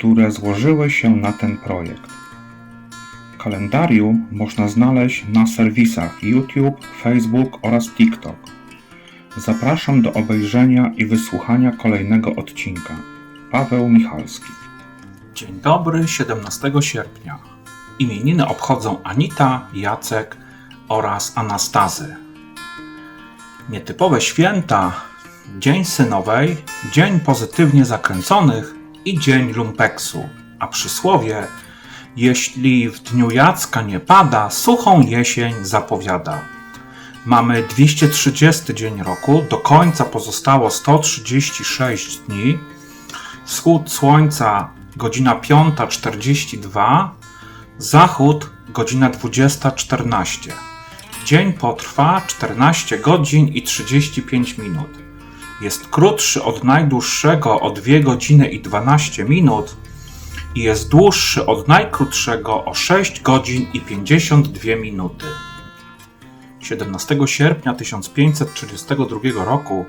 które złożyły się na ten projekt. Kalendarium można znaleźć na serwisach YouTube, Facebook oraz TikTok. Zapraszam do obejrzenia i wysłuchania kolejnego odcinka. Paweł Michalski. Dzień dobry, 17 sierpnia. Imieniny obchodzą Anita, Jacek oraz Anastazy. Nietypowe święta Dzień Synowej, Dzień Pozytywnie Zakręconych i Dzień Lumpeksu, a przysłowie Jeśli w dniu Jacka nie pada, suchą jesień zapowiada. Mamy 230 dzień roku, do końca pozostało 136 dni. Wschód słońca godzina 5.42, zachód godzina 20.14. Dzień potrwa 14 godzin i 35 minut. Jest krótszy od najdłuższego o 2 godziny i 12 minut i jest dłuższy od najkrótszego o 6 godzin i 52 minuty. 17 sierpnia 1532 roku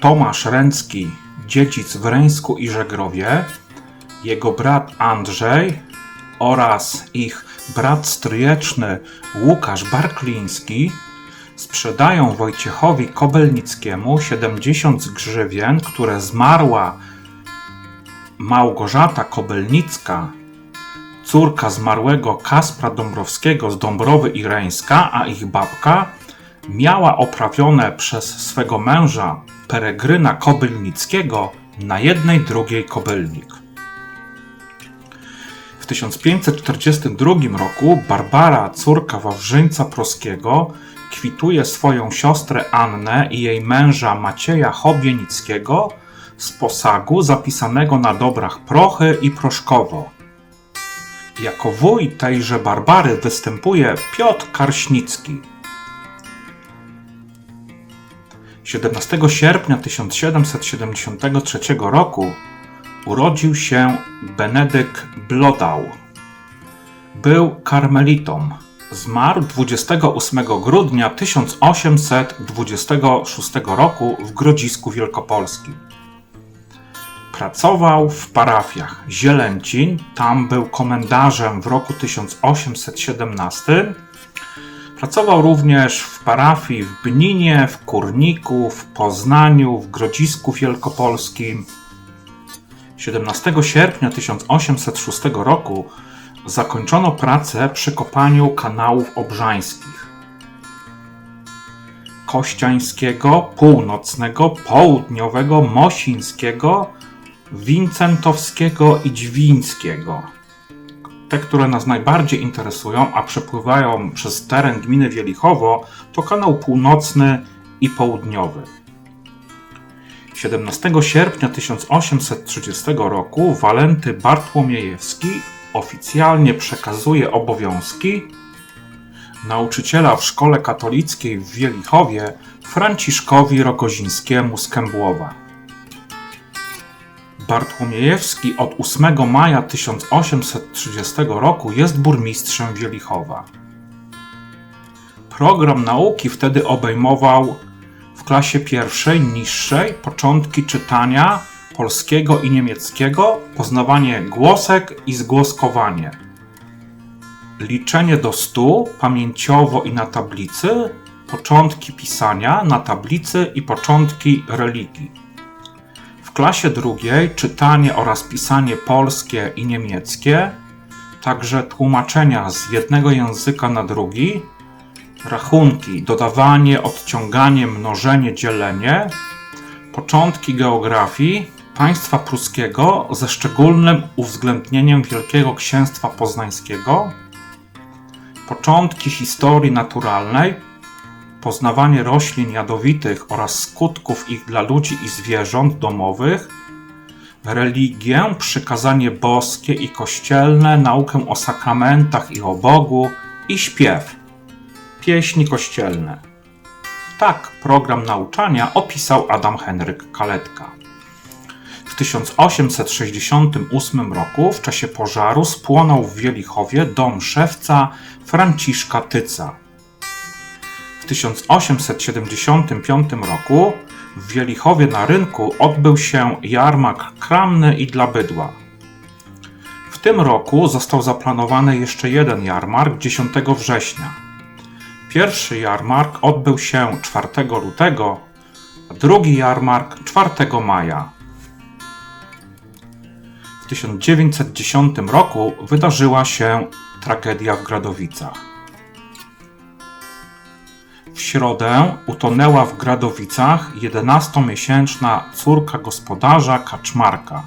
Tomasz Ręcki, dziedzic w Reńsku i Żegrowie, jego brat Andrzej oraz ich brat stryjeczny Łukasz Barkliński sprzedają Wojciechowi Kobelnickiemu 70 grzywien, które zmarła Małgorzata Kobelnicka, córka zmarłego Kaspra Dąbrowskiego z Dąbrowy i Reńska, a ich babka miała oprawione przez swego męża Peregryna Kobylnickiego na jednej drugiej Kobylnik. W 1542 roku Barbara, córka Wawrzyńca Proskiego, kwituje swoją siostrę Annę i jej męża Macieja Chobienickiego z posagu zapisanego na dobrach Prochy i Proszkowo. Jako wuj tejże Barbary występuje Piotr Karśnicki. 17 sierpnia 1773 roku urodził się Benedykt Blodał. Był karmelitą. Zmarł 28 grudnia 1826 roku w Grodzisku Wielkopolskim. Pracował w parafiach Zielęcin, tam był komendarzem w roku 1817. Pracował również w parafii w Bninie, w Kurniku, w Poznaniu, w Grodzisku Wielkopolskim. 17 sierpnia 1806 roku zakończono pracę przy kopaniu kanałów obrzańskich. Kościańskiego, Północnego, Południowego, Mosińskiego, Wincentowskiego i Dźwińskiego. Te, które nas najbardziej interesują, a przepływają przez teren gminy Wielichowo, to kanał północny i południowy. 17 sierpnia 1830 roku Walenty Bartłomiejewski oficjalnie przekazuje obowiązki nauczyciela w szkole katolickiej w Wielichowie Franciszkowi Rogozińskiemu z Kębłowa. Bartłomiejewski od 8 maja 1830 roku jest burmistrzem Wielichowa. Program nauki wtedy obejmował w klasie pierwszej, niższej, początki czytania polskiego i niemieckiego, poznawanie głosek i zgłoskowanie. Liczenie do stu pamięciowo i na tablicy, początki pisania na tablicy i początki religii. W klasie drugiej czytanie oraz pisanie polskie i niemieckie, także tłumaczenia z jednego języka na drugi, rachunki, dodawanie, odciąganie, mnożenie, dzielenie, początki geografii, państwa pruskiego ze szczególnym uwzględnieniem Wielkiego Księstwa Poznańskiego, początki historii naturalnej, poznawanie roślin jadowitych oraz skutków ich dla ludzi i zwierząt domowych, religię, przykazanie boskie i kościelne, naukę o sakramentach i o Bogu i śpiew, pieśni kościelne. Tak program nauczania opisał Adam Henryk Kaletka. W 1868 roku w czasie pożaru spłonął w Wielichowie dom szewca Franciszka Tyca. W 1875 roku w Wielichowie na rynku odbył się jarmark kramny i dla bydła. W tym roku został zaplanowany jeszcze jeden jarmark 10 września. Pierwszy jarmark odbył się 4 lutego, drugi jarmark 4 maja. W 1910 roku wydarzyła się tragedia w Gradowicach. W środę utonęła w Gradowicach 11-miesięczna córka gospodarza Kaczmarka.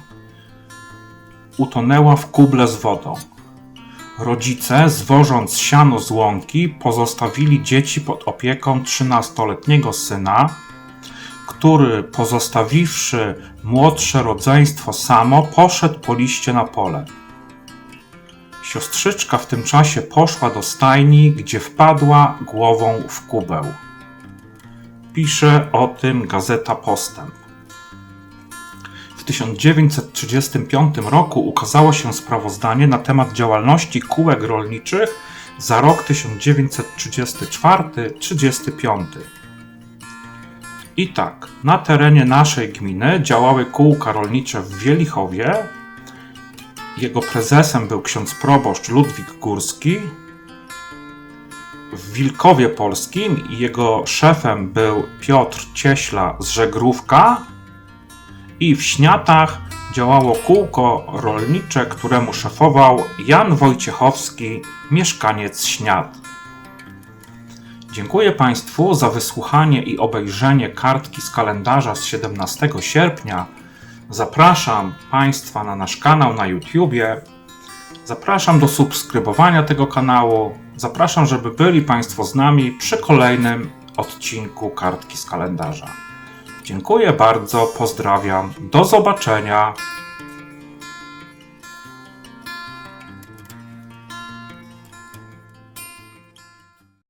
Utonęła w kuble z wodą. Rodzice, zwożąc siano z łąki, pozostawili dzieci pod opieką 13-letniego syna, który, pozostawiwszy młodsze rodzeństwo samo, poszedł po liście na pole. Siostrzyczka w tym czasie poszła do stajni, gdzie wpadła głową w kubeł. Pisze o tym gazeta Postęp. W 1935 roku ukazało się sprawozdanie na temat działalności kółek rolniczych za rok 1934-35. I tak, na terenie naszej gminy działały kółka rolnicze w Wielichowie, jego prezesem był ksiądz proboszcz Ludwik Górski. W Wilkowie Polskim jego szefem był Piotr Cieśla z Żegrówka. I w Śniatach działało kółko rolnicze, któremu szefował Jan Wojciechowski, mieszkaniec Śniat. Dziękuję Państwu za wysłuchanie i obejrzenie kartki z kalendarza z 17 sierpnia Zapraszam Państwa na nasz kanał na YouTubie. Zapraszam do subskrybowania tego kanału. Zapraszam, żeby byli Państwo z nami przy kolejnym odcinku kartki z kalendarza. Dziękuję bardzo, pozdrawiam, do zobaczenia.